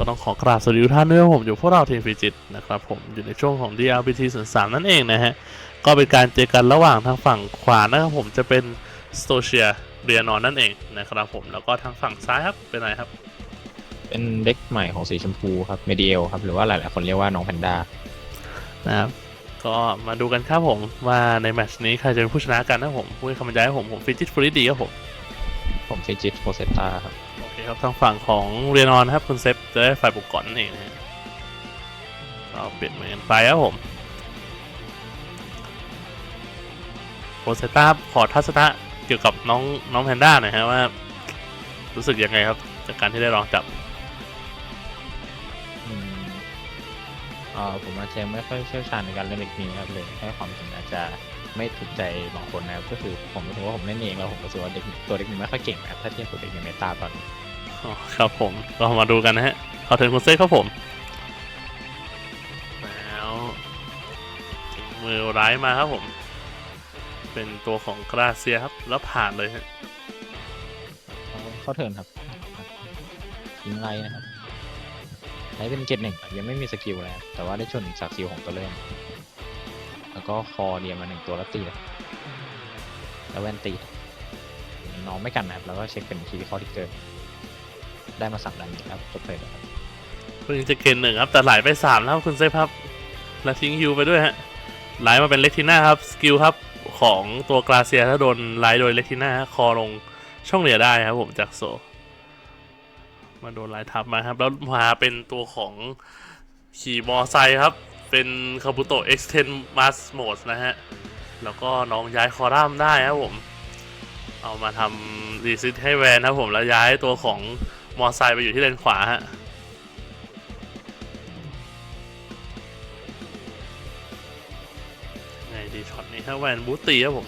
ก็ต้องขอกราบสวัสดีทุกท่านด้วยครับผมอยู่พวกเราทีมฟิจิตนะครับผมอยู่ในช่วงของ DLBT 0 3นั่นเองนะฮะ ก็เป็นการเจอกันระหว่างทางฝั่งขวานะครับผมจะเป็นสโตเชียเรียนอนนั่นเองนะครับผมแล้วก็ทางฝั่งซ้ายครับเป็นอะไรครับ เป็นเด็กใหม่ของสีชมพูครับเมดิเอลครับหรือว่าหลายๆคนเรียกว่าน้องแพนด้านะครับก็มาดูกันครับผมว่าในแมตช์นี้ใครจะเป็นผู้ชนะกันนะครับผมผู้ให้คำบรรยายให้ผมผมฟิจิตฟรีดีครับผมผมฟิจิตโพเซตาครับโอเครับทางฝั่งของเรียนอนครับคุณเซฟจะได้ฝ่ายบุกก่อนนั่นเองนะฮะก็เปลี่ยนมือกันไปครับผมโพสต้าขอทัศนะเกี่ยวกับน้องน้องแพนด้าหน่อยฮะว่า รู้สึกยังไงครับ จากการที่ได้ลองจับอืมเอ่อผมอาจจะไม่ค่อยเชี่ยวชาญในการเล่นเด็กนี้ครับเลยให้ความเห็นอาจจะไม่ถูกใจบางคนนะครับก็คือผมรู้สึกว่าผมเล่นเองแล้วผมรู้สึกว่าเด็กตัวเด็กนี้ไม่ค่อยเก่งนะครับถ้าเทียบกับเด็กในเมตาตอนนี้ ครับผมก็มาดูกันนะฮะขอเทิร์นคุณเซฟครับผม แล้วถึงมือร้ายมาครับผม เป็นตัวของกราเซียครับ แล้วผ่านเลยฮะเข้าเทินครับทิ้งไลท์นะครับไลท์เป็นเกตหนึ่งยังไม่มีสกิลเลยครับแต่ว่าได้ชนจากสกิลของตัวเริ่มแล้วก็คอเดียมาหนึ่งตัวแล้วตีเลยแล้วแวนตีน้องไม่กันนะครับแล้วก็เช็คเป็นคีย์ข้อที่เกิด ได้มาสั่งดันครับจบเลยครับเพิ่งจะเกณฑ์หนึ่งครับแต่ไหลไปสามแล้วคุณเซฟครับแล้วทิ้งฮิวไปด้วยฮะไหลมาเป็นเล็กทีน่าครับสกิลครับของตัวกราเซียถ้าโดนไลท์โดยเล็กทีน่าคอลงช่องเหลียได้ครับผมจากโซ มาโดนไลท์ทับมาครับ แล้วมาเป็นตัวของขี่มอไซค์ครับ เป็นคาบุโตะ X10 Mass Mode นะฮะ แล้วก็น้องย้ายคอรัมได้ครับผม เอามาทำรีซิตให้แวนครับผม แล้วย้ายตัวของ มอไซค์ไปอยู่ที่เลนขวาฮะไงดีช็อตนี้ครับแวนบูตีครับผม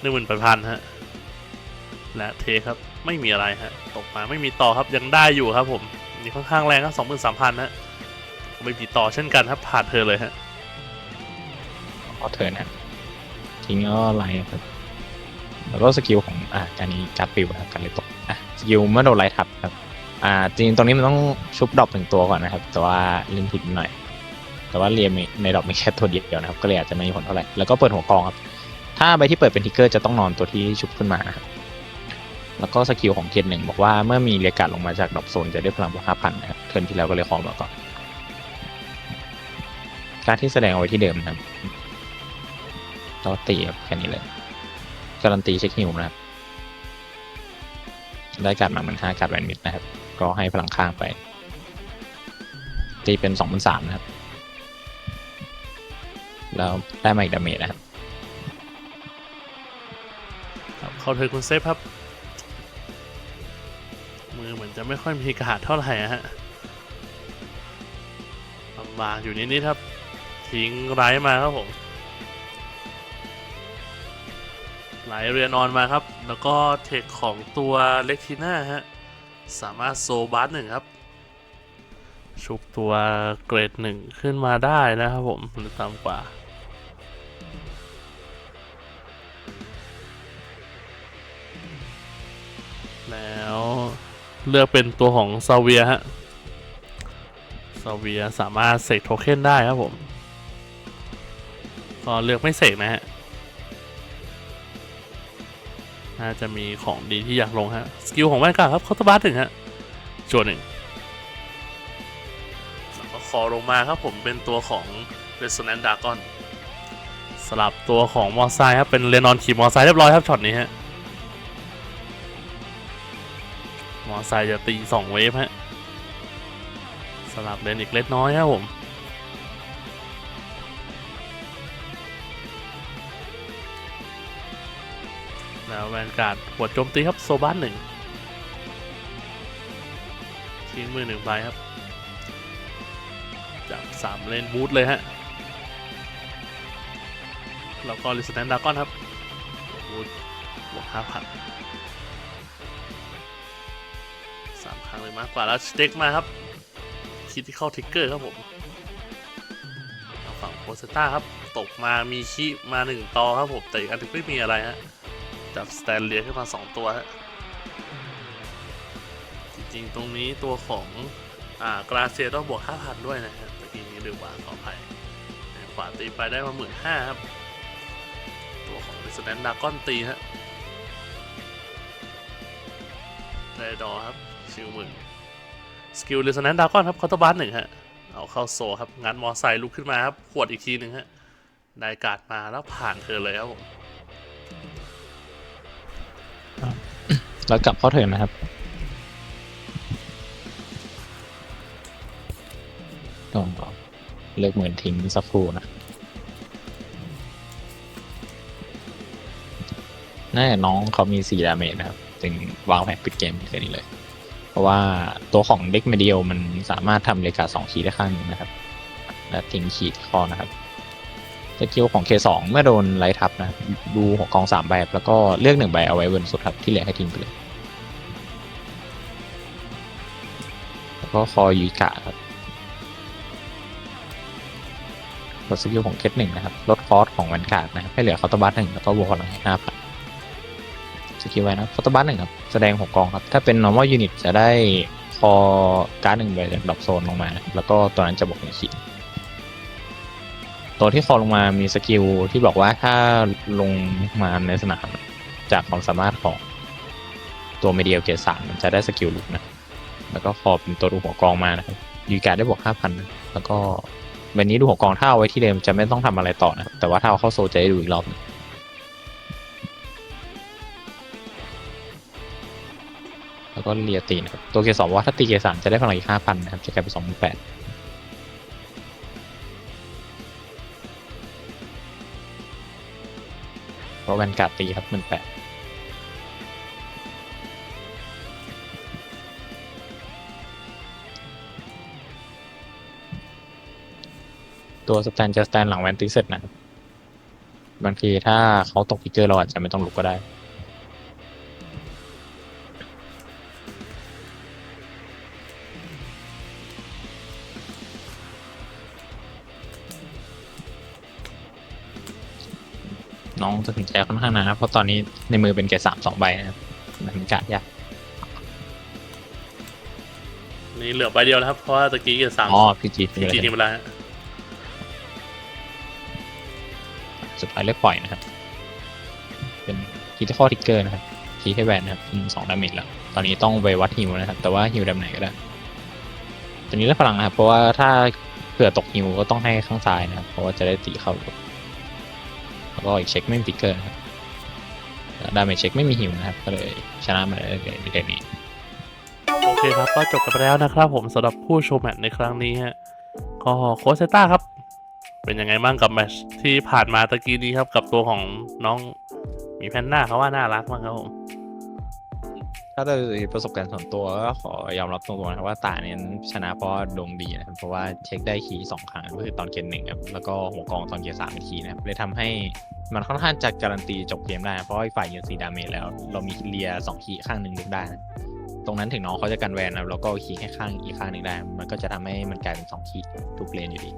หนึ่งหมื่นแปดพันฮะ และเทครับไม่มีอะไรฮะ ตกมาไม่มีต่อครับยังได้อยู่ครับผมนี่ค่อนข้างแรงครับสองหมื่นสามพันฮะไม่มีต่อเช่นกันครับผ่านเธอเลยฮะเข้าเทิร์นะครับทิ้งแล้วก็ไลท์ครับแล้วก็สกิลของอ่าการนี้การดปิวนะครับการเลยตกอะ สกิลเมื่อโดนไลท์ทับครับ อ่าจริงตรงนี้มันต้องชุบดรอปหนึ่งตัวก่อนนะครับ แต่ว่าเล่นผิดหน่อย แต่ว่าเรียมในดรอปมีแค่ตัวเดียวนะครับ ก็เลยอาจจะไม่มีผลเท่าไหร่ แล้วก็เปิดหัวกองครับ ถ้าใบที่เปิดเป็นทิกเกอร์จะต้องนอนตัวที่ชุบขึ้นมานะครับ แล้วก็สกิลของเกตหนึ่งบอกว่าเมื่อมีเรียกาดลงมาจากดรอปโซนจะได้พลังบวกห้าพันนะครับ เทิร์นที่แล้วก็เลยคองมาก่อน การที่แสดงเอาไว้ที่เดิมนะครับต่อตีครับแค่นี้เลยการันตีเช็คฮิวนะครับ ได้การดมาเหมือนห้าการดแวนมิดนะครับ ก็ให้พลังข้างไป ตีเป็นสองพันสามนะครับ แล้วได้มาอีกดาเมจนะครับเขาเธอคุณเซฟครับ มือเหมือนจะไม่ค่อยมีกระหาดเท่าไหร่อะฮะลำบากอยู่นิดๆครับ ทิ้งไร้มาครับผม ไหลเรียนออนมาครับ แล้วก็เทคของตัวเล็กทีน่าฮะ สามารถโซบาร์หนึ่งครับ ชุบตัวเกรดหนึ่งขึ้นมาได้นะครับผมหรือต่ำกว่าแล้วเลือกเป็นตัวของซาเวียฮะซาเวียสามารถเสกโทเค็นได้ครับผม ก็เลือกไม่เสกนะฮะ น่าจะมีของดีที่อยากลงฮะ สกิลของแว่นกาครับคอตบัสหนึ่งฮะจวนหนึ่งแล้วก็คอลงมาครับผมเป็นตัวของ Resonant Dragon สลับตัวของมอไซค์ครับ เป็นเรนอนขี่มอไซค์เรียบร้อยครับช็อตนี้ฮะมอไซค์จะตีสองเวฟฮะสลับเลนอีกเล็กน้อยครับผม แล้วแวนการ์ดหัวโจมตีครับโซบ้านหนึ่งทิ้งมือหนึ่งใบครับ จับสามเลนบูทเลยฮะ แล้วก็ลิสแตนดากอนครับบูทบวกห้าพันสามครั้งเลยมากกว่าแล้วสเต็กมาครับ คิดที่เข้าทิกเกอร์ครับผมฝั่งโพสต้าครับ ตกมามีคีมาหนึ่งตอครับผม แต่อีกอันนึงไม่มีอะไรฮะ จับสแตนเลียขึ้นมาสองตัวฮะจริงๆ ตรงนี้ตัวของอ่ากราเซียต้องบวก 5,000 ด้วยนะฮะเมื่อกี้นี้ลืมวางขออภัยขวาตีไปได้มา15,000ครับ ตัวของ r e s o n a n c e Dragon ตีฮะได้ดอครับชิวหมื่นสกิล r e s o n a n c e Dragon ครับคอร์ตบัสหนึ่งฮะ เอาเข้าโซครับงัดมอไซค์ลุกขึ้นมาครับ ขวดอีกทีหนึ่งฮะ ได้การ์ดมาแล้วผ่านเธอเลยครับผม แล้วกลับเข้าเทินนะครับ ต้องเลือกเหมือนทิ้งสักครู่นะน่าจะน้องเขามี4ดาเมจนะครับ จึงวางแผนปิดเกมแค่นี้เลย เพราะว่าตัวของเด็กเมเดียลมันสามารถทำเลกาสองขีดได้ข้างนึงนะครับ และทิ้งขีดคอนะครับ สกิลของ K2 เมื่อโดนไล่ทับนะ ดูหัวกองสามใบบแล้วก็เลือกหนึ่งใบเอาไว้บนสุดครับที่เหลือให้ทิ้งไปเลย แล้วก็คอยูกะครับกดสกิลของเคสหนึ่งนะครับ ลดคอสของแวนการ์ดนะครับ ให้เหลือคอตบัสหนึ่งแล้วก็บวกพลังให้ห้าพันสกิลไว้นะคอตบัสหนึ่งครับ แสดงหกกองครับ ถ้าเป็น normal unit จะได้คอการ์ดหนึ่งใบจากดรอปโซนลงมานะแล้วก็ตัวนั้นจะบวกหนึ่งขีด ตัวที่คอลงมามีสกิลที่บอกว่าถ้าลงมาในสนามจากความสามารถของตัวเมเดียลเกรดสามมันจะได้สกิลลุกนะ แล้วก็คอเป็นตัวดูหัวกองมานะครับยูการ์ได้บวกห้าพันแล้วก็วันนี้ดูหัวกองถ้าเอาไว้ที่เดิมจะไม่ต้องทำอะไรต่อนะ แต่ว่าถ้าเอาเข้าโซจะได้ดูอีกรอบแล้วก็เลียตีนะครับ ตัวเกสองว่าถ้าตีเกสามจะได้พลังอีกห้าพันนะครับ จะกลายเป็นสองพันแปด เพราะแวนการ์ดตีครับหมื่นแปดตัวสแตนจะสแตนหลังแวนตีเสร็จนะครับบางทีถ้าเขาตกพิกเกอร์เราอาจจะไม่ต้องลุกก็ได้ น้องตัดสินใจค่อนข้างนานนะครับ เพราะตอนนี้ในมือเป็นเกรดสามสองใบนะครับมันกะยากนี่เหลือใบเดียวแล้วครับ เพราะว่าตะกี้เกียร์สามอ๋อพีจีจริงๆนี่มาแล้วฮะสุดท้ายเลือกปล่อยนะครับ เป็นคีย์ข้อทิกเกอร์นะครับคีย์ให้แวนนะครับยิงสองดาเมจแล้ว ตอนนี้ต้องไปวัดฮิวนะครับ แต่ว่าฮิวดำไหนก็ได้ตอนนี้เลือกพลังนะครับ เพราะว่าถ้าเผื่อตกฮิวก็ต้องให้ข้างซ้ายนะครับ เพราะว่าจะได้ตีเข้า แล้วก็อีกเช็คไม่มีติกเกอร์นะครับดาเมจเช็คไม่มีหิวนะครับ ก็เลยชนะมาได้เลยในเกมนี้ โอเคครับ ก็จบกันไปแล้วนะครับผมสำหรับผู้โชว์แมตช์ในครั้งนี้ฮะก็โคชเซต้าครับ เป็นยังไงบ้างกับแมตช์ที่ผ่านมาตะกี้นี้ครับ กับตัวของน้องมีแพนด้าเขาว่าน่ารักมากครับผม ถ้าโดยประสบการณ์ส่วนตัวก็ขอยอมรับตรงๆนะครับว่าตาเนี่ยชนะเพราะดวงดีนะครับเพราะว่าเช็คได้คีย์สองครั้งก็คือตอนเกมหนึ่งครับแล้วก็หัวกองตอนเกมสามคีย์นะครับเลยทำให้มันค่อนข้างจะการันตีจบเกมได้ เพราะฝ่ายยืนสีดาเมจแล้ว เรามีเลียสองคีย์ข้างหนึ่งลุกได้นะตรงนั้นถึงน้องเขาจะกันแวนนะแล้วก็คีย์ให้ข้างอีกข้างหนึ่งได้ มันก็จะทำให้มันกลายเป็นสองคีย์ทุกเลนอยู่ดี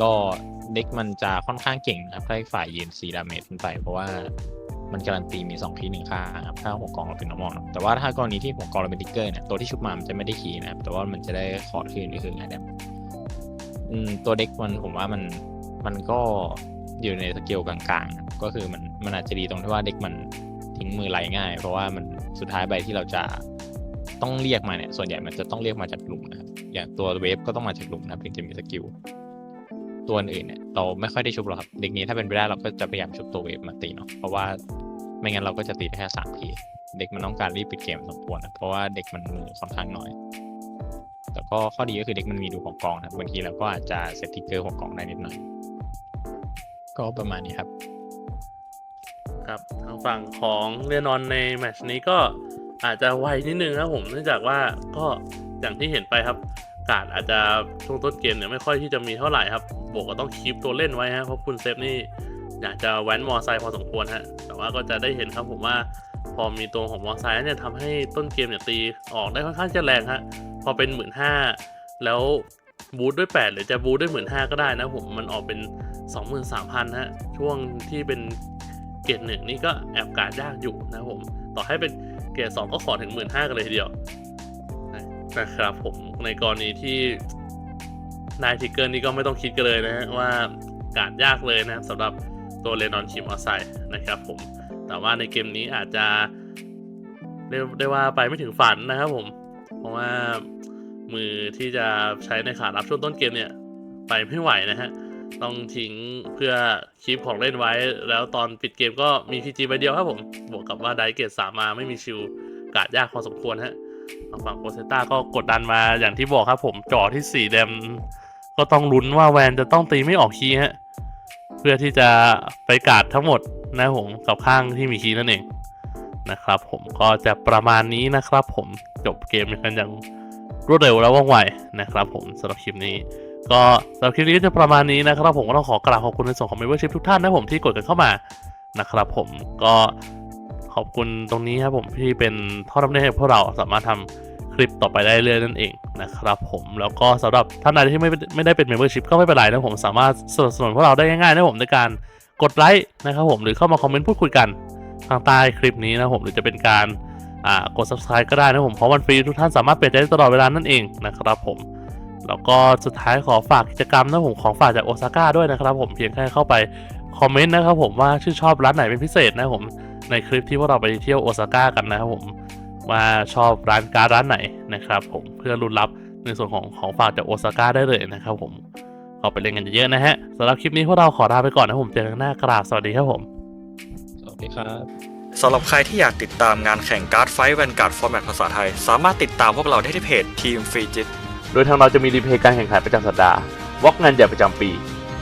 ก็เด็กมันจะค่อนข้างเก่งนะครับถ้าฝ่ายยืนสีดาเมจขึ้นไปเพราะว่า มันการันตีมี2คีย์หนึ่งข้างครับถ้าหัวกองเราเป็น normal เนอะแต่ว่าถ้ากรณีที่หัวกองเราเป็นติ๊กเกอร์เนี่ยตัวที่ชุบมามันจะไม่ได้คีย์นะครับแต่ว่ามันจะได้คอร์ดคืนก็คือไงเนี่ยตัวเด็กมันผมว่ามันมันก็อยู่ในสเกลกลางๆ ก็คือมันมันอาจจะดีตรงที่ว่าเด็กมันทิ้งมือไหลง่าย เพราะว่ามันสุดท้ายใบที่เราจะต้องเรียกมาเนี่ยส่วนใหญ่มันจะต้องเรียกมาจากหลุมนะครับอย่างตัวเวฟก็ต้องมาจากหลุมนะครับถึงจะมีสกิล ตัวอื่นเนี่ยเราไม่ค่อยได้ชุบหรอกครับเด็กนี้ถ้าเป็นไปได้เราก็จะพยายามชุบตัวเวฟมาตีเนาะเพราะว่าไม่งั้นเราก็จะตีแค่สามทีเด็กมันต้องการรีบปิดเกมสมควรนะเพราะว่าเด็กมันมือค่อนข้างน้อยแต่ก็ข้อดีก็คือเด็กมันมีดูของกองนะครับบางทีเราก็อาจจะเซตทิกเกอร์ของกองได้นิดหน่อย ก็ประมาณนี้ครับ ครับทางฝั่งของเรนอนในแมชนี้ก็อาจจะไวนิดนึงครับผมเนื่องจากว่าก็อย่างที่เห็นไปครับ การอาจจะช่วงต้นเกมเนี่ยไม่ค่อยที่จะมีเท่าไหร่ครับ บวกก็ต้องคีปตัวเล่นไว้ฮะเพราะคุณเซฟนี่อยากจะแว้นมอไซค์พอสมควรฮะแต่ว่าก็จะได้เห็นครับผมว่าพอมีตัวของมอไซค์เนี่ยทำให้ต้นเกมเนี่ยตีออกได้ค่อนข้างจะแรงฮะพอเป็นหมื่นห้าแล้วบูทด้วย 8 หรือจะบูทด้วยหมื่นห้าก็ได้นะผมมันออกเป็น 23,000ฮะช่วงที่เป็นเกรดหนึ่งนี่ก็แอบการดยากอยู่นะผม ต่อให้เป็นเกรดสองก็ขอถึงหมื่นห้ากันเลยทีเดียวนะครับผมในกรณีที่ นายทิกเกอร์นี่ก็ไม่ต้องคิดกันเลยนะฮะว่าการยากเลยนะครับสำหรับตัวเลนอนคิมออไซนะครับผมแต่ว่าในเกมนี้อาจจะเรียกได้ว่าไปไม่ถึงฝันนะครับผม เพราะว่ามือที่จะใช้ในขารับช่วงต้นเกมเนี่ย ไปไม่ไหวนะฮะ ต้องทิ้งเพื่อคีปของเล่นไว้ แล้วตอนปิดเกมก็มี PG ใบเดียวครับผม บวกกับว่าไดเกตสามมาไม่มีชิลกาดยากพอสมควรฮะทาฝั่งโคเซต้าก็กดดันมาอย่างที่บอกครับผมจ่อที่สีแดม ก็ต้องลุ้นว่าแวนจะต้องตีไม่ออกคีย์ฮะ เพื่อที่จะไปกาดทั้งหมดนะผมกับข้างที่มีคีย์นั่นเองนะครับผมก็จะประมาณนี้นะครับผมจบเกมกันอย่างรวดเร็วและว่องไวนะครับผมสำหรับคลิปนี้ ก็สำหรับคลิปนี้ก็จะประมาณนี้นะครับ ผมก็ต้องขอกราบขอบคุณในส่วนของ membership ทุกท่านนะผมที่กดกันเข้ามานะครับ ผมก็ขอบคุณตรงนี้ครับผมที่เป็นท่อน้ำเนให้พวกเราสามารถทำค ลิปต่อไปได้เรื่อยๆนั่นเองนะครับผมแล้วก็สำหรับท่านใดที่ไม่ไม่ได้เป็น membership ก็ไม่เป็นไรนะผมสามารถสนับสนุนพวกเราได้ง่ายๆนะผมในการกดไลค์นะครับผมหรือเข้ามาคอมเมนต์พูดคุยกันทางใต้คลิปนี้นะผมหรือจะเป็นการกด subscribe ก็ได้นะผมเพราะวันฟรีทุกท่านสามารถเปลี่ยนได้ตลอดเวลานั่นเองนะครับผมแล้วก็สุดท้ายขอฝากกิจกรรมนะผมของฝากจากโอซาก้าด้วยนะครับผมเพียงแค่เข้าไปคอมเมนต์นะครับผมว่าชื่นชอบร้านไหนเป็นพิเศษนะผมในคลิปที่พวกเราไปเที่ยวโอซาก้ากันนะครับผม ว่าชอบร้านการดร้านไหนนะครับผมเพื่อรุนรับในส่วนของของฝากจากโอซาก้าได้เลยนะครับผมขอไปเล่นกันเยอะๆนะฮะสำหรับคลิปนี้พวกเราขอลาไปก่อนนะผมเจอกันหน้ากราบสวัสดีครับผม สวัสดีครับสำหรับใครที่อยากติดตามงานแข่งการ์ดไฟท์แวนการ์ดฟอร์แมตภาษาไทย สามารถติดตามพวกเราได้ที่เพจทีมฟรีจิตโดยทางเราจะมีรีเพย์การแข่งขันประจำสัปดาห์วอกงานใหญ่ประจำปี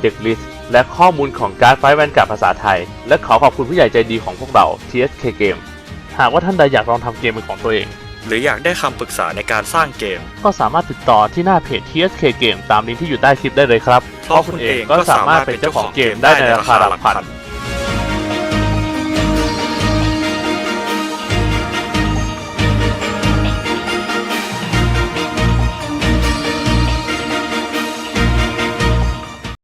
เด็กลิสต์และข้อมูลของการ์ดไฟแวนการ์ดภาษาไทย และขอขอบคุณผู้ใหญ่ใจดีของพวกเรา TSK Game หากว่าท่านใดอยากลองทำเกมเป็นของตัวเอง หรืออยากได้คำปรึกษาในการสร้างเกม ก็สามารถติดต่อที่หน้าเพจ TSK Game ตามลิงก์ที่อยู่ใต้คลิปได้เลยครับเพราะคุณเองก็สามารถเป็นเจ้าของเกมได้ในราคาหลักพัน